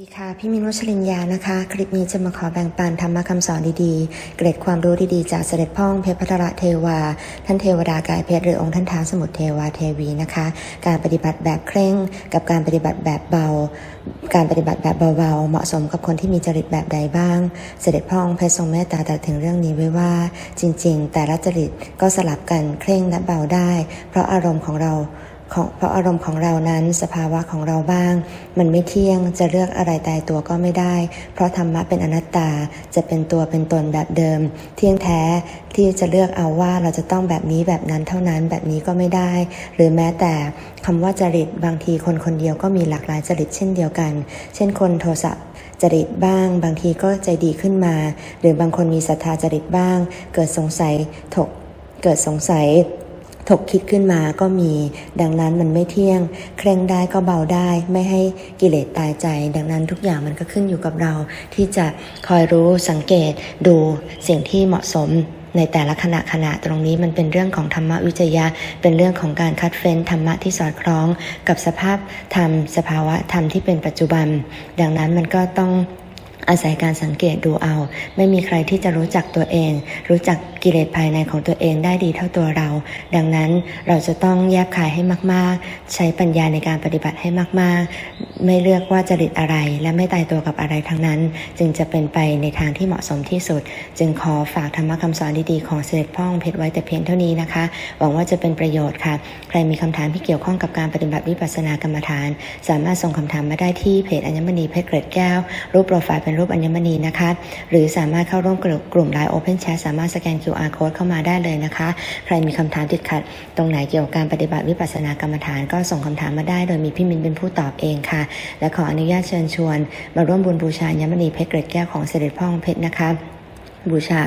ดีค่ะ พี่มินวชรินยานะคะ คลิปนี้จะมาขอแบ่งปันธรรมะคำสอนดีๆ เกร็ดความรู้ดีๆ จากเสด็จพ่องเพชรพัทรเทวา ท่านเทวดากายเพชรหรือองค์ท่านท้าวสมุทรเทวาเทวีนะคะ การปฏิบัติแบบเคร่ง กับการปฏิบัติแบบเบา การปฏิบัติแบบเบาๆ เหมาะสมกับคนที่มีจริตแบบใดบ้าง เสด็จพ่องเพชรทรงเมตตาตรัสถึงเรื่องนี้ไว้ว่า จริง ๆ แต่ละจริตก็สลับกันเคร่งและเบาได้ เพราะอารมณ์ของเรา ของเพราะอารมณ์ของเรานั้นสภาวะของเราบ้าง มันไม่เที่ยงจะเลือกอะไรตายตัวก็ไม่ได้ เพราะธรรมะเป็นอนัตตาจะเป็นตัวเป็นตนแบบเดิม เที่ยงแท้ที่จะเลือกเอาว่าเราจะต้องแบบนี้แบบนั้นเท่านั้นแบบนี้ก็ไม่ได้ หรือแม้แต่คำว่าจริตบางทีคนคนเดียวก็มีหลากหลายจริตเช่นเดียวกัน เช่นคนโทสะจริตบ้าง บางทีก็ใจดีขึ้นมา หรือบางคนมีศรัทธาจริตบ้าง เกิดสงสัยถกเกิดสงสัย ถกคิดขึ้นมาก็มี ดังนั้นมันไม่เที่ยง เคร่งได้ก็เบาได้ ไม่ให้กิเลสตายใจ ดังนั้นทุกอย่างมันก็ขึ้นอยู่กับเรา ที่จะคอยรู้สังเกตดูสิ่งที่เหมาะสมในแต่ละขณะขณะตรงนี้มันเป็นเรื่องของธรรมวิจยะ เป็นเรื่องของการคัดเฟ้นธรรมะที่สอดคล้อง กับสภาพธรรม สภาวะธรรมที่เป็นปัจจุบัน ดังนั้นมันก็ต้อง อาศัยการสังเกตดูเอา ไม่มีใครที่จะรู้จักตัวเอง รู้จักกิเลสภายในของตัวเองได้ดีเท่าตัวเรา ดังนั้นเราจะต้องแยบขายให้มาก ๆ ใช้ปัญญาในการปฏิบัติให้มาก ๆ ไม่เลือกว่าจริตอะไร และไม่ตายตัวกับอะไรทั้งนั้น จึงจะเป็นไปในทางที่เหมาะสมที่สุด จึงขอฝากธรรมคำสอนดีๆของเสด็จพ่อองเพชรไว้แต่เพียงเท่านี้นะคะ หวังว่าจะเป็นประโยชน์ค่ะ ใครมีคำถามที่เกี่ยวข้องกับการปฏิบัติวิปัสสนากรรมฐาน สามารถส่งคำถามมาได้ที่เพจอัญมณีเพชรเกร็ดแก้วรูปโปรไฟล์เป็นรูปอัญมณีนะคะ หรือสามารถเข้าร่วมกลุ่มไลน์ Open Chat สามารถสแกน QR Code เข้ามาได้เลยนะคะ ใครมีคำถามติดขัด ตรงไหนเกี่ยวกับการปฏิบัติวิปัสสนากรรมฐานก็ส่งคำถามมาได้ โดยมีพี่มินเป็นผู้ตอบเองค่ะ และขออนุญาตเชิญชวน มาร่วมบุญบูชาอัญมณีเพชรเกร็ดแก้วของเสด็จพ่อองเพชรนะคะบูชา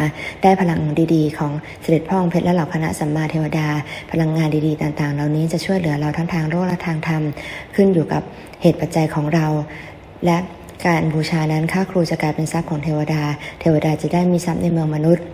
ได้พลังดีๆ ของเสด็จพ่อองค์เพชรและเหล่าคณะสัมมาเทวดา พลังงานดีๆ ต่างๆ เหล่านี้จะช่วยเหลือเราทั้งทางโลกและทางธรรม ขึ้นอยู่กับเหตุปัจจัยของเรา และ การบูชานั้นค่าครูจะกลายเป็นทรัพย์ของเทวดา เทวดาจะได้มีทรัพย์ในเมืองมนุษย์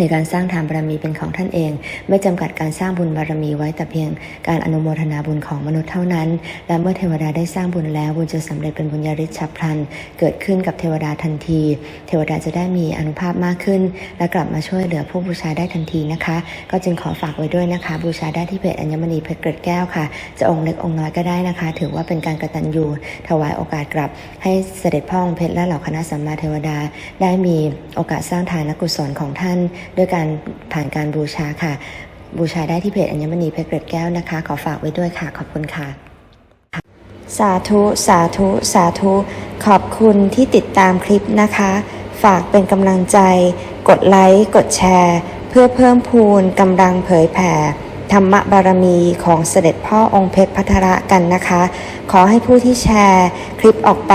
ในการสร้างทานบารมีเป็นของท่านเอง ไม่จำกัดการสร้างบุญบารมีไว้แต่เพียงการอนุโมทนาบุญของมนุษย์เท่านั้น และเมื่อเทวดาได้สร้างบุญแล้วบุญจะสำเร็จเป็นบุญญาฤทธิ์ฉับพลัน เกิดขึ้นกับเทวดาทันที เทวดาจะได้มีอนุภาพมากขึ้น และกลับมาช่วยเหลือผู้บูชาได้ทันทีนะคะ ก็จึงขอฝากไว้ด้วยนะคะ บูชาได้ที่เพจอัญมณีเพชรเกร็ดแก้วค่ะ จะองค์เล็กองค์น้อยก็ได้นะคะ ถือว่าเป็นการกระตัญญูถวายโอกาสกลับ ให้เสด็จพ่อองค์เพชรและเหล่าคณะสัมมาเทวดา ได้มีโอกาสสร้างทานกุศลของท่านด้วยการผ่านการบูชาค่ะ บูชาได้ที่เพจอัญมณีเพชรเกร็ดแก้วนะคะ ขอฝากไว้ด้วยค่ะ ขอบคุณค่ะ สาธุ สาธุ สาธุ ขอบคุณที่ติดตามคลิปนะคะ ฝากเป็นกำลังใจ กดไลค์ กดแชร์ เพื่อเพิ่มพูนกำลังเผยแผ่ธรรมบารมีของเสด็จพ่อองค์เพชรพัทระกันนะคะ ขอให้ผู้ที่แชร์คลิปออกไป